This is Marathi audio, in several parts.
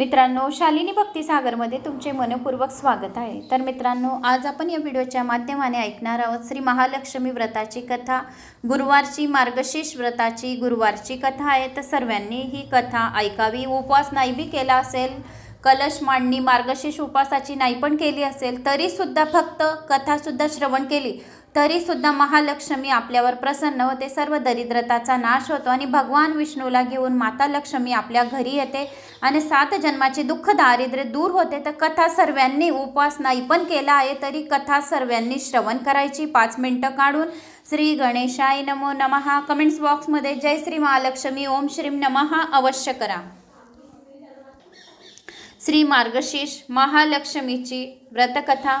मित्रांनो शालिनी भक्तिसागरमध्ये तुमचे मनपूर्वक स्वागत आहे. तर मित्रांनो आज आपण या व्हिडिओच्या माध्यमाने ऐकणार आहोत श्री महालक्ष्मी व्रताची कथा गुरुवारची मार्गशीर्ष व्रताची गुरुवारची कथा आहे. तर सर्वांनी ही कथा ऐकावी. उपवास नाही बी केला असेल कलश मांडणी मार्गशीर्ष उपवासाची नाही पण केली असेल तरीसुद्धा फक्त कथासुद्धा श्रवण केली. तरीसुद्धा महालक्ष्मी आपल्यावर प्रसन्न होते. सर्व दरिद्रताचा नाश होतो आणि भगवान विष्णूला घेऊन माता लक्ष्मी आपल्या घरी येते आणि सात जन्माचे दुःख दारिद्र्य दूर होते. तर कथा सर्वांनी उपवास नाही पण केला आहे तरी कथा सर्वांनी श्रवण करायची. पाच मिनटं काढून श्री गणेशाय नमो नमहा कमेंट्स बॉक्समध्ये जय श्री महालक्ष्मी. ओम श्रीम नमहा अवश्य करा. श्री मार्गशीर्ष महालक्ष्मीची व्रतकथा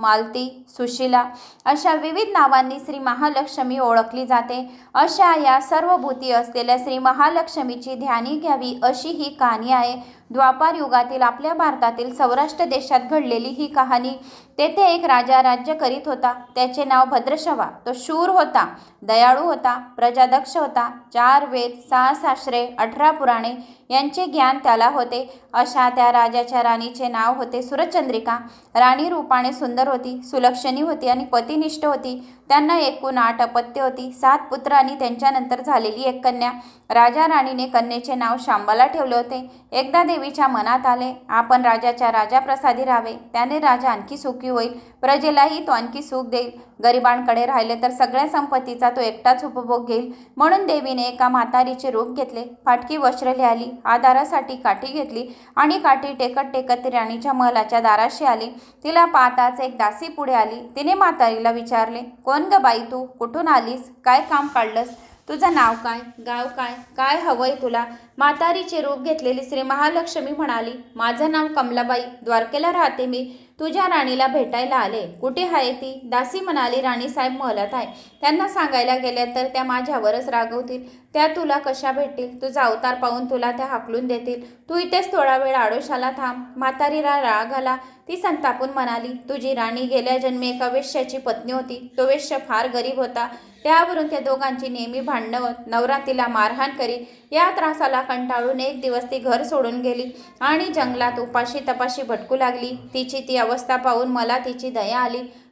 मालती सुशिला अशा विविध नावांनी श्री महालक्ष्मी ओळखली जाते. अशा या सर्व भूती असलेल्या श्री महालक्ष्मीची ध्यानी घ्यावी अशी ही कहाणी आहे. द्वापार युगातील आपल्या भारतातील सौराष्ट्र देशात घडलेली ही कहाणी. तेथे एक राजा राज्य करीत होता. त्याचे नाव भद्रशवा. तो शूर होता दयाळू होता प्रजादक्ष होता. चार वेद सहा साश्रे अठरा पुराणे यांचे ज्ञान त्याला होते. अशा त्या राजाच्या राणीचे नाव होते सुरचंद्रिका. राणी रूपाने सुंदर होती सुलक्षणी होती आणि पतिनिष्ठ होती. त्यांना एकूण आठ अपत्य होती. सात पुत्र आणि त्यांच्यानंतर झालेली एक कन्या. राजा राणीने कन्येचे नाव शांबाला ठेवले होते. एकदा देवीच्या मनात आले आपण राजाच्या राजा प्रसादी राहावे. त्याने राजा आणखी सुखी होईल. प्रजेलाही तो आणखी सुख देईल. गरिबांकडे राहिले तर सगळ्या संपत्तीचा तो एकटाच उपभोग घेईल. म्हणून देवीने एका म्हातारीचे रूप घेतले. फाटकी वस्त्र लिहाली आधारासाठी काठी घेतली आणि काठी टेकत टेकत राणीच्या महलाच्या दाराशी आली. तिला पाहताच एक दासी पुढे आली. तिने म्हातारीला विचारले कोण ग बाई तू? कुठून आलीस? काय काम काढलंस? तुझं नाव काय? गाव काय? काय हवंय तुला? म्हातारीचे रूप घेतलेली श्री महालक्ष्मी म्हणाली माझं नाव कमलाबाई द्वारकेला राहते मी. तुझ्या राणीला भेटायला आले. कुठे आहे ती? दासी म्हणाली राणीसाहेब महलात आहे. त्यांना सांगायला गेल्या तर त्या माझ्यावरच रागवतील. त्या तुला कशा भेटतील? तुझा अवतार पाहून तुला त्या हाकलून देतील. तू इथेच थोडा वेळ आडोशाला थांब. म्हातारीला राग आला. ती संतापून म्हणाली तुझी राणी गेल्या जन्मी एका वेश्याची पत्नी होती. तो वेश्य फार गरीब होता. त्यावरून त्या दोघांची नेहमी भांडणं होत नवरा तिला मारहाण करी. या त्रासाला कंटाळून एक दिवस ती घर सोडून गेली आणि जंगलात उपाशी तपाशी भटकू लागली. तिची ती अवस्था पाहून मला तिची दया आली.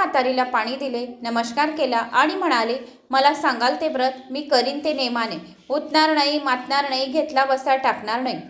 म्हातारीला पाणी दिले नमस्कार केला आणि म्हणाले मला सांगाल ते व्रत मी करीन ते नेमाने. उठणार नाही मातणार नाही घेतला बसा टाकणार नाही.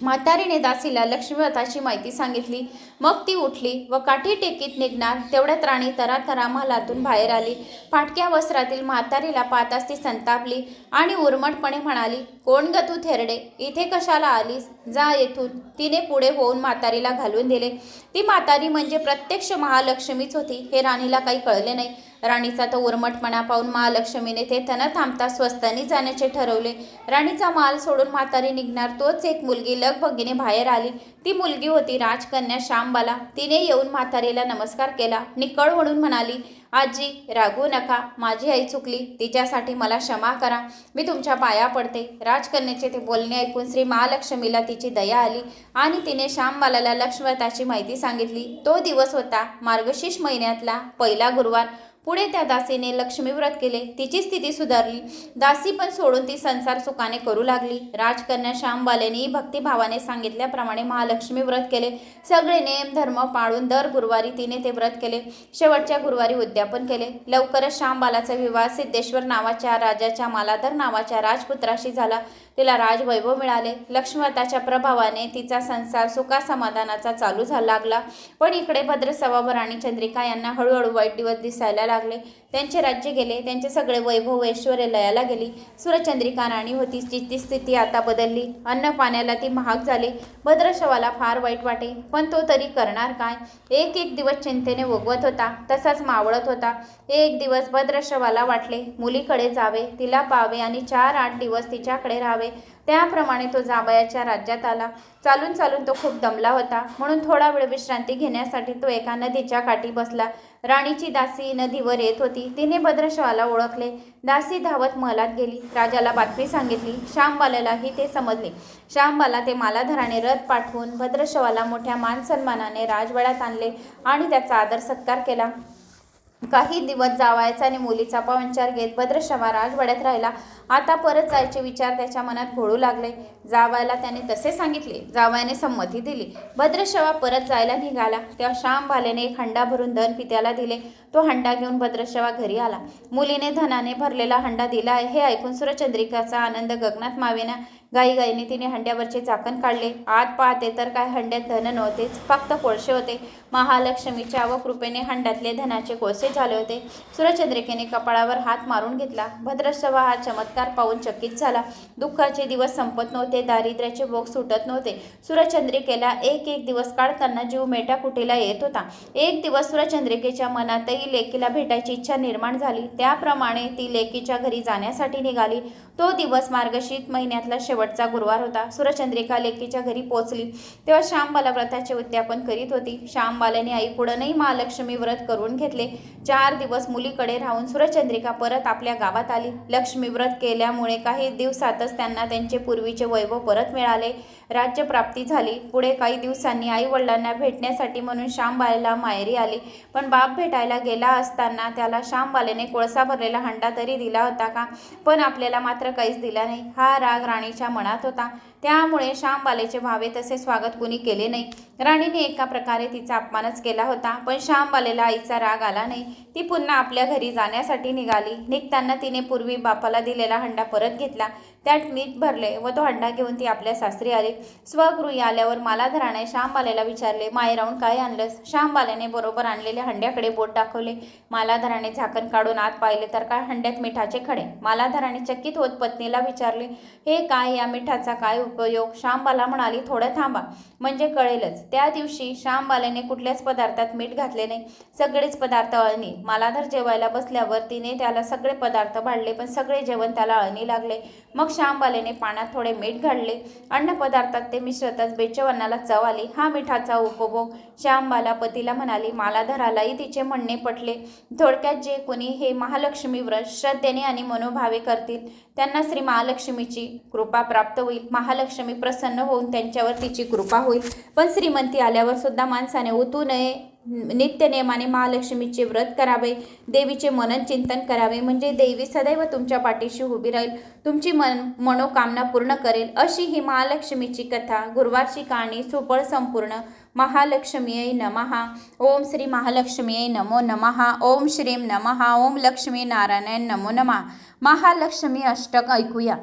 म्हातारीने दासीला लक्ष्मीव्रताची माहिती सांगितली. मग ती उठली व काठी टेकीत निघणार. तेवढ्यात राणी तरातरा महालातून बाहेर आली. फाटक्या वस्त्रातील म्हातारीला पाहताच ती संतापली आणि उर्मटपणे म्हणाली कोण ग तू थेरडे? इथे कशाला आलीस? जा येथून. तिने पुढे होऊन म्हातारीला घालून दिले. ती म्हातारी म्हणजे प्रत्यक्ष महालक्ष्मीच होती हे राणीला काही कळले नाही. राणीचा तो उर्मटपणा पाहून महालक्ष्मीने ते न थांबता स्वस्तानी जाण्याचे ठरवले. राणीचा माल सोडून म्हातारी निघणार तोच एक मुलगी लगबगीने बाहेर आली. ती मुलगी होती राजकन्या श्यामबाला. तिने येऊन म्हातारीला नमस्कार केला. निकळ म्हणून म्हणाली आजी रागू नका. माझी आई चुकली. तिच्यासाठी मला क्षमा करा. मी तुमच्या पाया पडते. राजकन्याचे ते बोलणे ऐकून श्री महालक्ष्मीला तिची दया आली आणि तिने श्यामबालाला लक्ष्मताची माहिती सांगितली. तो दिवस होता मार्गशीर्ष महिन्यातला पहिला गुरुवार. पुढे त्या दासीने लक्ष्मी व्रत केले. तिची स्थिती सुधारली. दासी पण सोडून ती संसार सुखाने करू लागली. राजकन्या श्यामबालेने भक्तिभावाने सांगितल्याप्रमाणे महालक्ष्मी व्रत केले. सगळे नियम धर्म पाळून दर गुरुवारी तिने ते व्रत केले. शेवटच्या गुरुवारी उद्यापन केले. लवकरच श्यामबालाचा विवाह सिद्धेश्वर नावाच्या राजाच्या मालाधर नावाच्या राजपुत्राशी झाला. तिला राजवैभव मिळाले. लक्ष्मताच्या प्रभावाने तिचा संसार सुखासमाधानाचा चालू झाला लागला. पण इकडे भद्रसभावर आणि चंद्रिका यांना हळूहळू वाईट दिवस दिसायला लागले. त्यांचे राज्य गेले त्यांचे सगळे वैभव ऐश्वर्य लयाला गेली. सुरचंद्रिका राणी होती तिची स्थिती आता बदलली. अन्न पाण्याला ती महाग झाली. भद्रशवाला फार वाईट वाटे. पण तो तरी करणार काय? एक एक दिवस चिंतेने वगवत होता. तसाच मावळत होता. एक दिवस भद्रशवाला वाटले मुलीकडे जावे तिला पावे आणि चार आठ दिवस तिच्याकडे राहावे. त्याप्रमाणे तो जावयाच्या राज्यात आला. चालून चालून तो खूप दमला होता. म्हणून थोडा वेळ विश्रांती घेण्यासाठी तो एका नदीच्या काठी बसला. राणीची दासी नदीवर येत होती. तिने भद्रशवाला ओळखले. दासी धावत महलात गेली. राजाला बातमी सांगितली. श्यामबालालाही ते समजले. श्यामबाला ते मालाधराने रथ पाठवून भद्रशवाला मोठ्या मान सन्मानाने राजवाड्यात आणले आणि त्याचा आदर सत्कार केला. काही दिवस जावायचा आणि मुलीचा पाहुणचार घेत भद्रशवा राजवाड्यात राहिला. आता परत जायचे विचार त्याच्या मनात घोळू लागले. जावायला त्याने तसे सांगितले. जावायने संमती दिली. भद्रशवा परत जायला निघाला. तेव्हा श्याम भालेने एक हंडा भरून धन पित्याला दिले. तो हंडा घेऊन भद्रशवा घरी आला. मुलीने धनाने भरलेला हंडा दिला आहे. हे ऐकून सुरचंद्रिकाचा आनंद गगनात मावेना. गाईगाईने तिने हंड्यावरचे झाकण काढले. आत पाहते तर काय हंड्यात धन नव्हतेच. फक्त कोळसे होते. महालक्ष्मीच्या व कृपेने हंड्यातले धनाचे कोळसे झाले होते. सूर्यचंद्रिकेने कपाळावर हात मारून घेतला. भद्रशवा हा चमत्कार पाहून चकित झाला. दुःखाचे दिवस संपत नव्हते. दारिद्र्याचे भोग सुटत नव्हते. सूर्यचंद्रिकेला एक एक दिवस काढताना जीव मेटा कुटीला येत होता? एक दिवस सूर्यचंद्रिकेच्या मनातही लेकीला भेटायची इच्छा निर्माण झाली. त्याप्रमाणे ती लेकीच्या घरी जाण्यासाठी निघाली. तो दिवस मार्गशीत महिन्यातला शेवटचा गुरुवार होता. सूर्यचंद्रिका लेकीच्या घरी पोहोचली. तेव्हा श्याम बलव्रताचे उद्यापन करीत होती. श्याम आई पुढंही महालक्ष्मी व्रत करून घेतले. चार दिवस मुलीकडे राहून सुरचंद्रिका परत आपल्या गावात आली. लक्ष्मी व्रत केल्यामुळे काही दिवसातच त्यांना त्यांचे पूर्वीचे वैभव परत मिळाले. राज्यप्राप्ती झाली. पुढे काही दिवसांनी आई वडिलांना भेटण्यासाठी म्हणून श्यामबालेला माहेरी आली. पण बाप भेटायला गेला असताना त्याला श्यामबालेने कोळसा भरलेला हंडा तरी दिला होता का? पण आपल्याला मात्र काहीच दिला नाही. हा राग राणीच्या मनात होता. त्यामुळे श्यामबालेचे व्हावे तसे स्वागत कुणी केले नाही. राणीने एका प्रकारे तिचा अपमानच केला होता पण श्यामबालेला आईचा राग आला नाही. ती पुन्हा आपल्या घरी जाण्यासाठी निघाली. निघताना तिने पूर्वी बापाला दिलेला हंडा परत घेतला. त्यात मीठ भरले व तो हंडा घेऊन ती आपल्या सासरी आली. स्वगृही आल्यावर मालाधराने श्यामबाल्याला विचारले माय राहून काय आणलंस? श्यामबाल्याने बरोबर आणलेल्या हंड्याकडे बोट दाखवले. मालाधराने झाकण काढून आत पाहिले तर काय हंड्यात मिठाचे खडे? मालाधराने चकित होत पत्नीला विचारले हे काय? या मिठाचा काय उपयोग? श्यामबाला म्हणाली थोडं थांबा. म्हणजे कळेलच. त्या दिवशी श्यामबाल्याने कुठल्याच पदार्थात मीठ घातले नाही. सगळेच पदार्थ अळणी. मालाधर जेवायला बसल्यावर तिने त्याला सगळे पदार्थ भाडले पण सगळे जेवण त्याला अळणी लागले. मग श्यामबालेने पाण्यात थोडे मीठ घालले. अन्नपदार्थात ते मिश्रतच बेचवन्नाला चव आली. हा मिठाचा उपभोग श्यामबाला पतीला म्हणाली मालाधरालाही तिचे म्हणणे पटले. थोडक्यात जे कोणी हे महालक्ष्मी व्रत श्रद्धेने आणि मनोभावे करतील त्यांना श्री महालक्ष्मीची कृपा प्राप्त होईल. महालक्ष्मी प्रसन्न होऊन त्यांच्यावर तिची कृपा होईल. पण श्रीमंती आल्यावर सुद्धा माणसाने उतू नये नित्यनेमाने महालक्ष्मीचे व्रत करावे देवीचे मनन चिंतन करावे म्हणजे देवी सदैव तुमच्या पाठीशी उभी राहील तुमची मन मनोकामना पूर्ण करेल अशी ही महालक्ष्मीची कथा गुरुवारची कहाणी सुफळ संपूर्ण महालक्ष्मीय नमहा ओम श्री महालक्ष्मीय नमो नमहा ओम श्रीम नमहा ओम लक्ष्मी नारायण नमो नमः. महालक्ष्मी अष्टक ऐकूया.